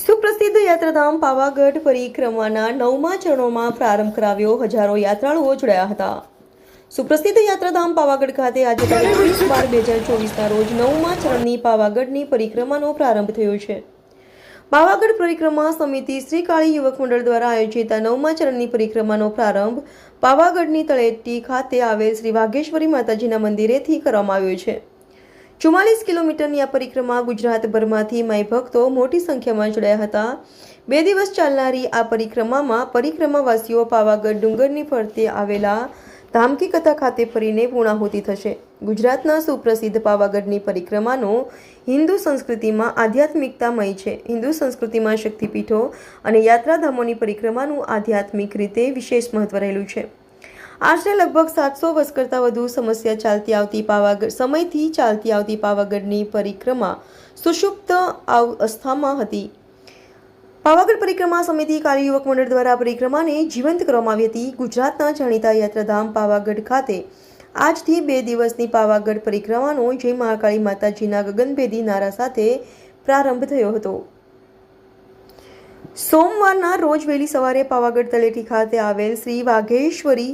સુપ્રસિદ્ધ યાત્રાધામ પાવાગઢ પરિક્રમાના નવમા ચરણોમાં પ્રારંભ કરાવ્યો. હજારો યાત્રાળુઓ જોડાયા હતા. સુપ્રસિદ્ધ યાત્રાધામ પાવાગઢ ખાતે આજે તારીખ બાર બે હજાર ચોવીસના રોજ નવમા ચરણની પાવાગઢની પરિક્રમાનો પ્રારંભ થયો છે. પાવાગઢ પરિક્રમા સમિતિ શ્રી કાળી યુવક મંડળ દ્વારા આયોજિત આ નવમા ચરણની પરિક્રમાનો પ્રારંભ પાવાગઢની તળેટી ખાતે આવેલ શ્રી વાઘેશ્વરી માતાજીના મંદિરેથી કરવામાં આવ્યો છે. ચુમ્માલીસ કિલોમીટરની આ પરિક્રમા ગુજરાતભરમાંથી માઈ ભક્તો મોટી સંખ્યામાં જોડાયા હતા. બે દિવસ ચાલનારી આ પરિક્રમામાં પરિક્રમાવાસીઓ પાવાગઢ ડુંગરની ફરતે આવેલા ધામકી કથા ખાતે ફરીને પૂર્ણાહુતિ થશે. ગુજરાતના સુપ્રસિદ્ધ પાવાગઢની પરિક્રમાનો હિન્દુ સંસ્કૃતિમાં આધ્યાત્મિકતામય છે. હિન્દુ સંસ્કૃતિમાં શક્તિપીઠો અને યાત્રાધામોની પરિક્રમાનું આધ્યાત્મિક રીતે વિશેષ મહત્વ રહેલું છે. આશરે લગભગ સાતસો વર્ષ કરતાં વધુ સમસ્યા ચાલતી આવતી પાવાગઢ સમયથી ચાલતી આવતી પાવાગઢની પરિક્રમા સુષુપ્ત અવસ્થામાં હતી. પાવાગઢ પરિક્રમા સમિતિ કાર્ય યુવક મંડળ દ્વારા પરિક્રમાને જીવંત કરવામાં આવી હતી. ગુજરાતના જાણીતા યાત્રાધામ પાવાગઢ ખાતે આજથી બે દિવસની પાવાગઢ પરિક્રમાનો જય મહાકાળી માતાજીના ગગનભેદી નારા સાથે પ્રારંભ થયો હતો. સોમવારના રોજ વહેલી સવારે પાવાગઢ તળેટી ખાતે આવેલ શ્રી વાઘેશ્વરી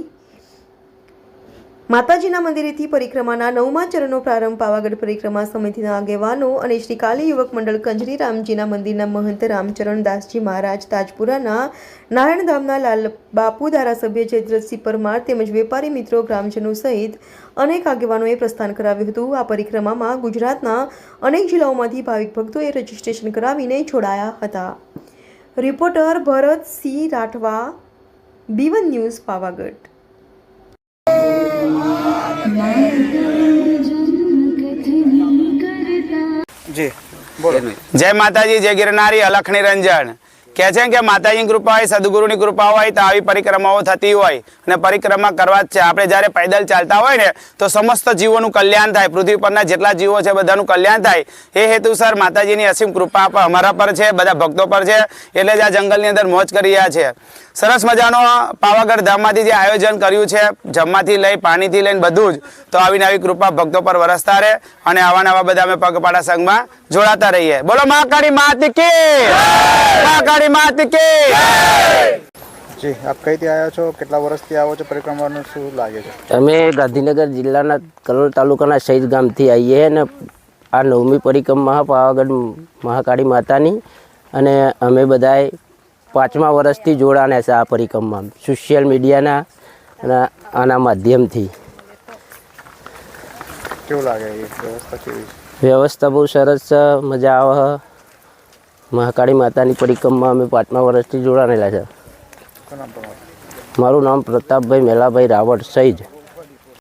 માતાજીના મંદિરેથી પરિક્રમાના નવમા ચરણનો પ્રારંભ પાવાગઢ પરિક્રમા સમિતિના આગેવાનો અને શ્રી કાલી યુવક મંડળ કંજરી રામજીના મંદિરના મહંત રામચરણ દાસજી મહારાજ તાજપુરાના નારાયણધામના લાલ બાપુ ધારાસભ્ય જયદ્રથસિંહ પરમાર તેમજ વેપારી મિત્રો, ગ્રામજનો સહિત અનેક આગેવાનોએ પ્રસ્થાન કરાવ્યું હતું. આ પરિક્રમામાં ગુજરાતના અનેક જિલ્લાઓમાંથી ભાવિક ભક્તોએ રજીસ્ટ્રેશન કરાવીને જોડાયા હતા. રિપોર્ટર ભરત સિંહ રાઠવા બીવન ન્યૂઝ પાવાગઢ. જય માતાજી જય ગિરનારી અલખણી નિરંજન કહે છે કે માતાજીની કૃપા હોય, સદગુરુની કૃપા હોય, તો આવી પરિક્રમાઓ થતી હોય. અને પરિક્રમા કરવા જ છે. આપણે જ્યારે પેદલ ચાલતા હોય ને, તો સમસ્ત જીવોનું કલ્યાણ થાય. પૃથ્વી પરના જેટલા જીવો છે, બધાનું કલ્યાણ થાય. એ હેતુસર માતાજીની અસીમ કૃપા અમારા પર છે, બધા ભક્તો પર છે, એટલે જ આ જંગલની અંદર મોજ કરી રહ્યા છે. સરસ મજાનો પાવાગઢ ધામમાંથી જે આયોજન કર્યું છે, જમવાથી લઈ, પાણીથી લઈને બધું જ, તો આવીને આવી કૃપા ભક્તો પર વરસતા રહે. અને આવા નવા બધા અમે પગપાળા સંઘમાં જોડાતા રહીએ. બોલો મહાકાળી માત કી મહાકાળી માતી કી જી આપ કઈથી આવ્યા છો? કેટલા વર્ષથી આવો છો? પરિક્રમાનું શું લાગે છે? અમે ગાંધીનગર જિલ્લાના કલોલ તાલુકાના શહીદ ગામથી આવીએ અને આ નવમી પરિક્રમા પાવાગઢ મહાકાળી માતાની. અને અમે બધાએ પાંચમા વર્ષથી જોડાણ્યા છે આ પરિક્રમા સોશિયલ મીડિયાના અને આના માધ્યમથી. કેવું લાગે? વ્યવસ્થા કેવી? વ્યવસ્થા બહુ સરસ છે મજા આવે મહાકાળી માતાની પરિક્રમા અમે પાંચમા વર્ષથી જોડાણેલા છે. મારું નામ પ્રતાપભાઈ મેલાભાઈ રાવળ સહીજ.